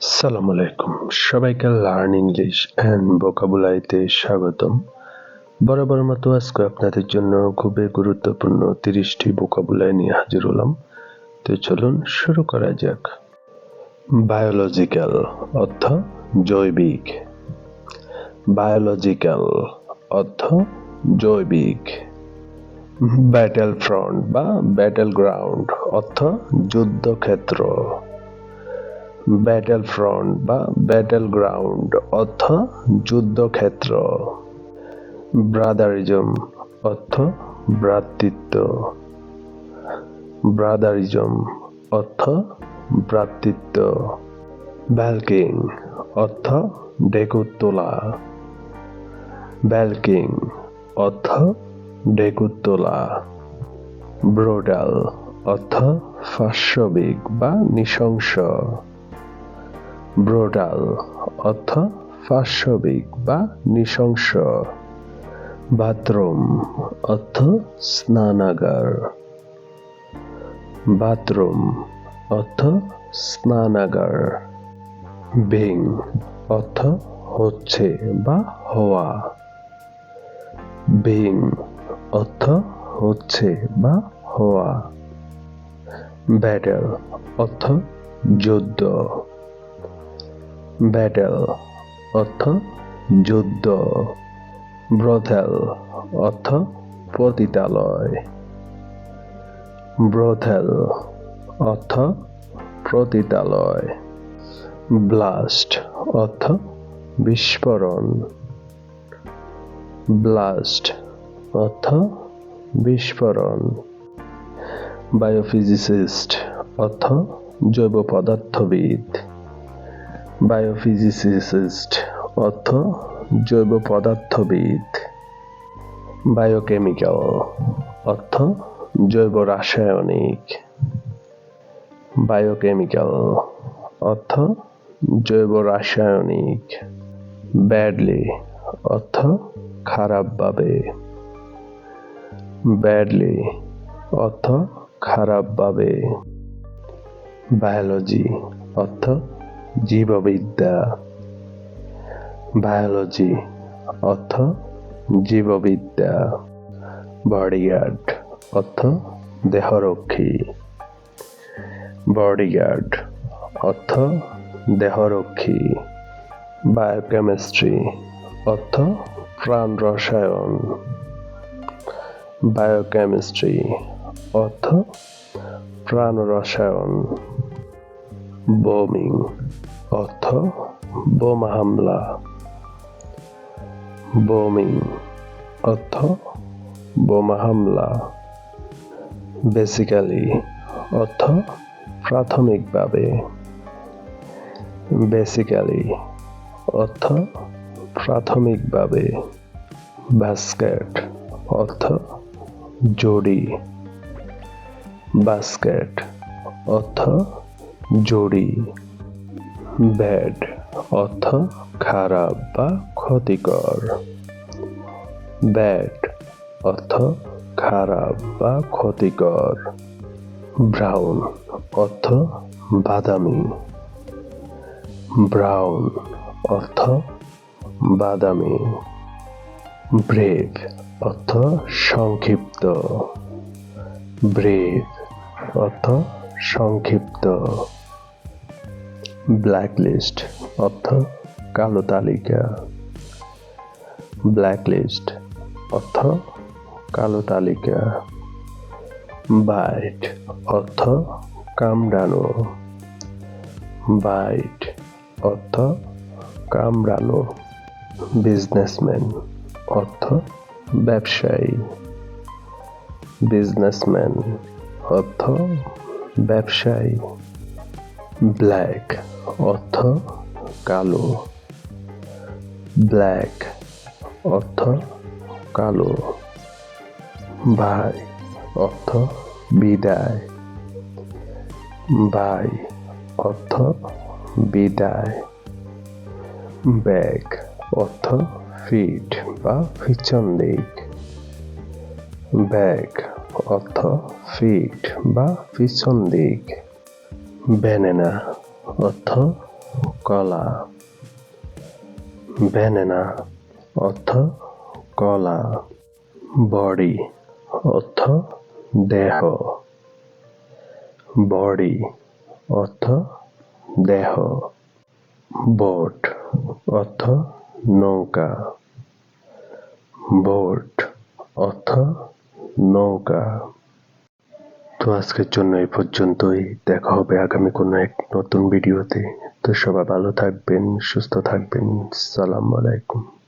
সালাম আলাইকুম। সবাইকে লার্ন ইংলিশ অ্যান্ড বোকাবুলাইতে স্বাগতম। বরাবর মতো আজকে আপনাদের জন্য খুবই গুরুত্বপূর্ণ তিরিশটি বোকাবুলাই নিয়ে হাজির হলাম। তো চলুন শুরু করা যাক। বায়োলজিক্যাল অর্থ জৈবিক। বায়োলজিক্যাল অর্থ জৈবিক। ব্যাটেল ফ্রন্ট বা ব্যাটেল গ্রাউন্ড অর্থ যুদ্ধক্ষেত্র। ব্যাটেল ফ্রন্ট বা ব্যাটেল গ্রাউন্ড অর্থ যুদ্ধক্ষেত্র। ব্রাদারিজম অর্থ ভ্রাতৃত্ব। ব্রাদারিজম অর্থ ভ্রাতৃত্ব। ব্যালকিং অর্থ ডেকুর ব্যালকিং অর্থ ডেকুর ব্রোডাল অর্থ পার্শ্ববিক বা নৃশংস। ব্রোডাল, অর্থ পার্শ্ববিক বা নৃশংস। বাথরুম, অর্থ স্নানাগার। বাথরুম, অর্থ স্নানাগার। বিং, অর্থ হচ্ছে বা হওয়া। বিং, অর্থ হচ্ছে বা হওয়া। ব্যাটেল অর্থ যুদ্ধ। ব্যাটেল অর্থ যুদ্ধ। ব্রথেল অর্থ পতিতালয় ব্রথেল অর্থ প্রতিতালয়। ব্লাস্ট অর্থ বিস্ফোরণ। ব্লাস্ট অর্থ বিস্ফোরণ। বায়োফিজিসিস্ট অর্থ জৈব পদার্থবিদ। বায়োফিজিসিস্ট, অর্থ জৈব পদার্থবিদ। বায়োকেমিক্যাল, অর্থ জৈব রাসায়নিক। বায়োকেমিক্যাল, অর্থ জৈব রাসায়নিক। ব্যাডলি, অর্থ খারাপভাবে ব্যাডলি, অর্থ খারাপভাবে বায়োলজি, অর্থ জীববিদ্যা বায়োলজি অর্থ জীববিদ্যা বডিগার্ড অর্থ দেহরক্ষী বডিগার্ড অর্থ দেহরক্ষী বায়োকেমিস্ট্রি অর্থ প্রাণ রসায়ন বায়োকেমিস্ট্রি অর্থ প্রাণ রসায়ন। বোমিং, অর্থ বোমা হামলা। বোমিং, অর্থ বোমা হামলা। বেসিক্যালি, অর্থ প্রাথমিকভাবে। বেসিক্যালি, অর্থ প্রাথমিকভাবে। বাস্কেট, অর্থ জড়ি। বাস্কেট, অর্থ জড়ি ব্যাড, অর্থ খারাপ বা ক্ষতিকর। ব্যাড, অর্থ খারাপ বা ক্ষতিকর। ব্রাউন, অর্থ বাদামি। ব্রাউন, অর্থ বাদামি। ব্রেভ, অর্থ সংক্ষিপ্ত। ব্রেভ, অর্থ সংক্ষিপ্ত। ব্ল্যাকলিস্ট অর্থ কালো তালিকা। ব্ল্যাকলিস্ট অর্থ কালো তালিকা। বাইট অর্থ কামড়ানো। বাইট অর্থ কামড়ানো। বিজনেসম্যান অর্থ ব্যবসায়ী। বিজনেসম্যান অর্থ ব্যবসায়ী। ব্ল্যাক অর্থ কালো। ব্ল্যাক অর্থ কালো। ভাই অর্থ বিদায়। ভাই অর্থ বিদায়। ব্যাগ অর্থ ফিট বা পিছন দিক ব্যাগ অর্থ ফিট বা পিছন দিক। ব্যানানা অর্থ কলা। ব্যানানা অর্থ কলা। বডি অর্থ দেহ। বডি অর্থ দেহ। বোট অর্থ নৌকা। বোট অর্থ নৌকা। তো আজকের জন্য এই পর্যন্তই। দেখা হবে আগামী কোনো এক নতুন ভিডিওতে। তো সবাই ভালো থাকবেন, সুস্থ থাকবেন। সালাম আলাইকুম।